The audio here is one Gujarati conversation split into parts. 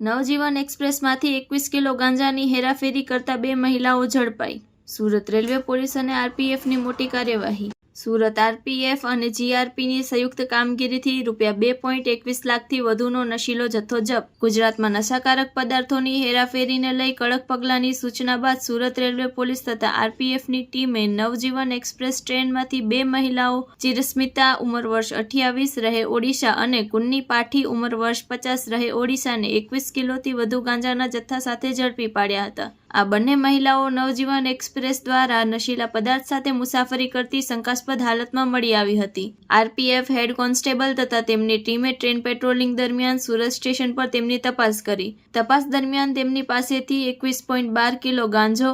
નવજીવન એક્સપ્રેસમાંથી એકવીસ કિલો ગાંજાની હેરાફેરી કરતા બે મહિલાઓ ઝડપાઈ. સુરત રેલવે પોલીસ અને આરપીએફની મોટી કાર્યવાહી. સુરત આરપીએફ અને જીઆરપીની સંયુક્ત કામગીરીથી રૂપિયા બે પોઈન્ટ એકવીસ લાખથી વધુનો નશીલો જથ્થો જપ્ત. ગુજરાતમાં નશાકારક પદાર્થોની હેરાફેરીને લઈ કડક પગલાંની સૂચના બાદ સુરત રેલવે પોલીસ તથા આરપીએફની ટીમે નવજીવન એક્સપ્રેસ ટ્રેનમાંથી બે મહિલાઓ, ચિરસ્મિતા ઉંમર વર્ષ અઠ્યાવીસ, રહે ઓડિશા અને કુન્ની પાઠી ઉંમર વર્ષ પચાસ, રહે ઓડિશાને એકવીસ કિલોથી વધુ ગાંજાના જથ્થા સાથે ઝડપી પાડ્યા હતા. આ બંને મહિલાઓ નવજીવન એક્સપ્રેસ દ્વારા નશીલા પદાર્થ સાથે મુસાફરી કરતી શંકાસ્પદ હાલતમાં મળી આવી હતી. આરપીએફ હેડ કોન્સ્ટેબલ તથા તેમની ટીમે ટ્રેન પેટ્રોલિંગ દરમિયાન સુરત સ્ટેશન પર તેમની તપાસ કરી. તપાસ દરમિયાન તેમની પાસેથી એકવીસ પોઈન્ટ બાર કિલો ગાંજો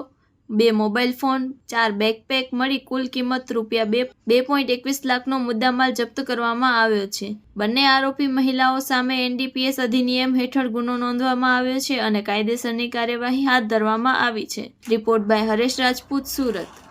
બે મોબાઈલ ફોન, ચાર બેકપેક મળી કુલ કિંમત રૂપિયા બે બે પોઈન્ટ એકવીસ લાખનો મુદ્દામાલ જપ્ત કરવામાં આવ્યો છે. બંને આરોપી મહિલાઓ સામે એનડીપીએસ અધિનિયમ હેઠળ ગુનો નોંધવામાં આવ્યો છે અને કાયદેસરની કાર્યવાહી હાથ ધરવામાં આવી છે. Report by Haresh Rajput, Surat.